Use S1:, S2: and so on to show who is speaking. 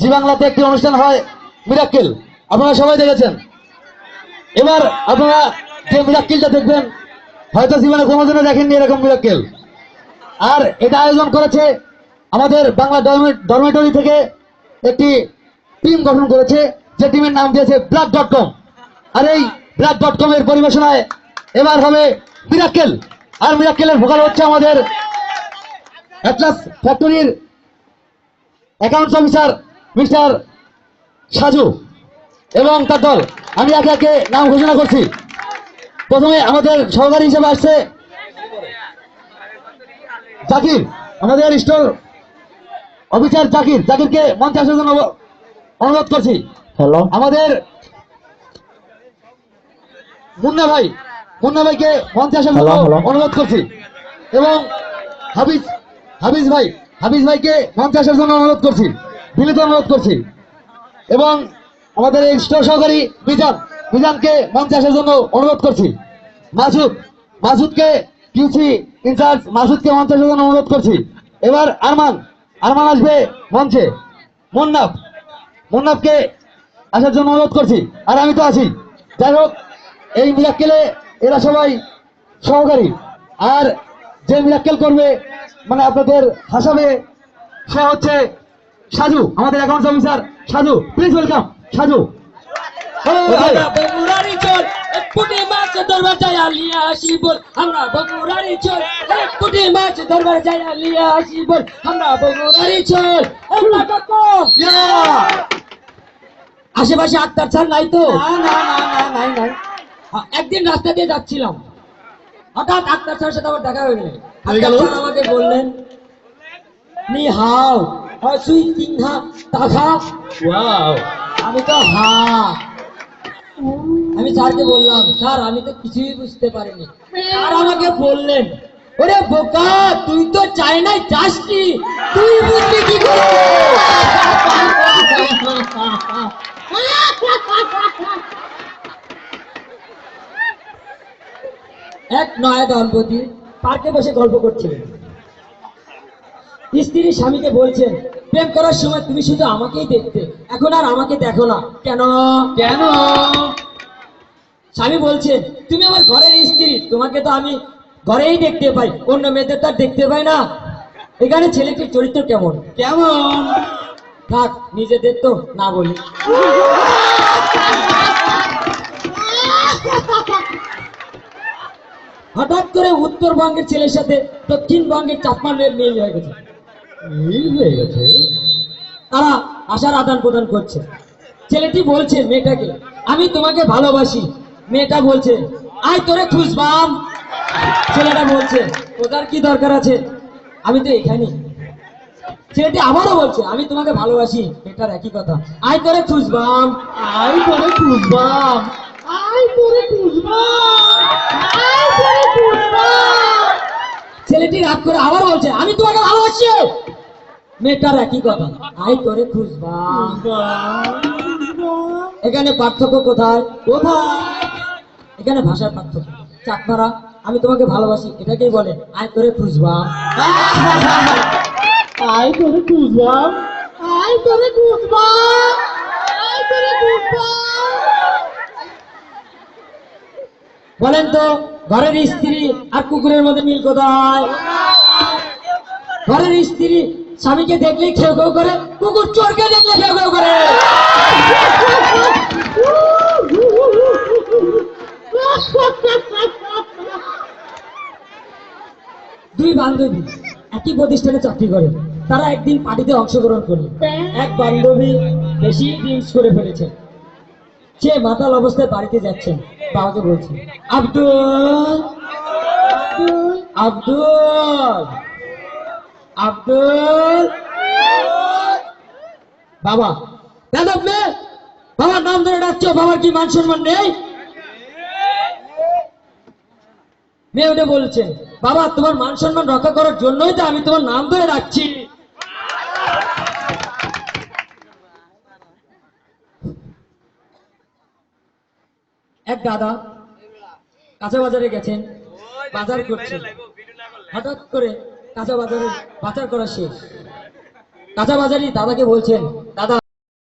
S1: জি বাংলাতে একটি অনুষ্ঠান হয় মিরাক্কেল। আপনারা সবাই দেখেছেন। এবার আপনারা যে মিরাক্কেলটা দেখবেন, হয়তো জীবনে কোনোদিনও দেখেননি এরকম মিরাক্কেল। আর এটা আয়োজন করেছে আমাদের বাংলা ডরমেটরি থেকে একটি টিম গঠন করেছে, যে টিমের নাম দিয়েছে ব্লাড ডট কম। আর এই ব্লাড ডট কম এর পরিবেশনায় এবার হবে মিরাক্কেল। আর মিরাক্কেলের ভোকাল হচ্ছে আমাদের অ্যাটলাস ফ্যাক্টরির অ্যাকাউন্টস অফিসার মিস্টার সাজু এবং তার দল। আমি একে একে নাম ঘোষণা করছি। প্রথমে আমাদের সহকারী হিসেবে আসছে জাকির আমাদের স্টোর অফিসার জাকির। জাকিরকে মঞ্চে আসার জন্য অনুরোধ করছি।
S2: হ্যালো।
S1: আমাদের মুন্না ভাই মুন্না ভাইকে মঞ্চে আসার জন্য। অনুরোধ করছি। এবং হাবিজ হাবিজ ভাই হাবিজ ভাইকে মঞ্চে আসার জন্য অনুরোধ করছি। বিনীত অনুরোধ করছি। এবং আমাদের এই স্টোর সহকারী মিজান, মিজানকে মঞ্চে আসার জন্য অনুরোধ করছি। মাসুদ, মাসুদকে কিউসি ইনচার্জ মাসুদকে মঞ্চে আসার জন্য অনুরোধ করছি। এবার আরমান আরমান আসবে মঞ্চে। মুন্নাফ, মুন্নাফকে আসার জন্য অনুরোধ করছি। আর আমি তো আছি। যাই হোক, এই মিরাক্কেলে এরা সবাই সহকারী। আর যে মিরাক্কেল করবে মানে আপনাদের হাসাবে, সে হচ্ছে সাজু আমাদের accounts officer Saju please welcome Saju
S3: বগুড়ারি চোর এক কোটি মাছ ধরবার যাই আলিয়া আসি বল আমরা বগুড়ারি চোর এক কোটি মাছ ধরবার যাই আলিয়া আসি বল আমরা বগুড়ারি চোর আমরা কত আশেপাশে আক্তার ছাড় নাই তো?
S1: না না না না নাই নাই।
S3: হ্যাঁ, একদিন রাস্তা দিয়ে যাচ্ছিলাম। হঠাৎ আক্তার ছাড়ের সাথে আমার দেখা হয়ে গেল? আমাকে বললেন নি হাও
S1: ওয়াও
S3: আমি তো হা। আমি স্যারকে বললাম স্যার আমি তো কিছুই বুঝতে পারিনি। স্যার আমাকে বললেন ওরে বোকা তুই তো চায়নায় যাসনি তুই কি করে? এক নয়া দম্পতি পার্কে বসে গল্প করছিলেন। স্ত্রী স্বামীকে বলছেন প্রেম করার সময় তুমি শুধু আমাকেই দেখতে। এখন আর আমাকে দেখো না। কেন?
S1: কেন?
S3: স্বামী বলছেন তুমি আমার ঘরের স্ত্রী তোমাকে তো আমি ঘরেই দেখতে পাই। অন্য মেয়েদের তো আর দেখতে পাই না। এখানে ছেলেটির চরিত্র কেমন?
S1: কেমন?
S3: থাক নিজেদের তো না বলি। হঠাৎ করে উত্তরবঙ্গের ছেলের সাথে দক্ষিণবঙ্গের চাপমানের মিল হয়ে গেছে। তারা আশার আদান প্রদান করছে। ছেলেটি বলছে, মেয়েটাকে, আমি তোমাকে ভালোবাসি। মেয়েটা বলছে, আয় তোরে খুঁজবাম ছেলেটা বলছে ওটার কি দরকার আছে? আমি তো এখানে। ছেলেটি আবারও বলছে, আমি তোমাকে ভালোবাসি। মেয়েটার একই কথা, আয় তোরে খুঁজবাম
S1: আই করে খুঁজবাম আই করে খুঁজবাম
S3: ছেলেটি রাগ করে আবার বলছে, আমি তোমাকে ভালোবাসি। মেয়েটার একই কথা আয় তোরে খুঁজবাম এখানে পার্থক্য কোথায়? কোথায়? এখানে ভাষার পার্থক্য। চাকমারা আমি তোমাকে ভালোবাসি এটাকেই বলে আয় করে খুঁজবাম
S1: আই করে খুঁজবাম আই করে খুঁজবাম আই করে খুঁজবাম
S3: বলেন তো ঘরের স্ত্রী আর কুকুরের মধ্যে মিল কোথায়? ঘরের স্ত্রী স্বামীকে দেখলে খেউ খেউ করে, কুকুর চোরকে দেখলে খেউ খেউ করে। দুই বান্ধবী একই প্রতিষ্ঠানে চাকরি করে। তারা একদিন পার্টিতে অংশগ্রহণ করল। এক বান্ধবী বেশি ড্রিঙ্কস করে ফেলেছে। সে মাতাল অবস্থায় বাড়িতে যাচ্ছেন বাবাকে বলছে আব্দুল আব্দুল। আব্দুল বাবা। বেদব মেয়ে বাবার নাম ধরে ডাকছো, বাবার কি মান সম্মান নেই? মেয়ে উঠে বলছে, বাবা, তোমার মান সম্মান রক্ষা করার জন্যই তো আমি তোমার নাম ধরে ডাকছি। এক দাদা কাঁচা বাজারে গেছেন, বাজার করছেন। হঠাৎ করে কাঁচা বাজারে পাচার করা শেষ। কাঁচা বাজারি দাদাকে বলছেন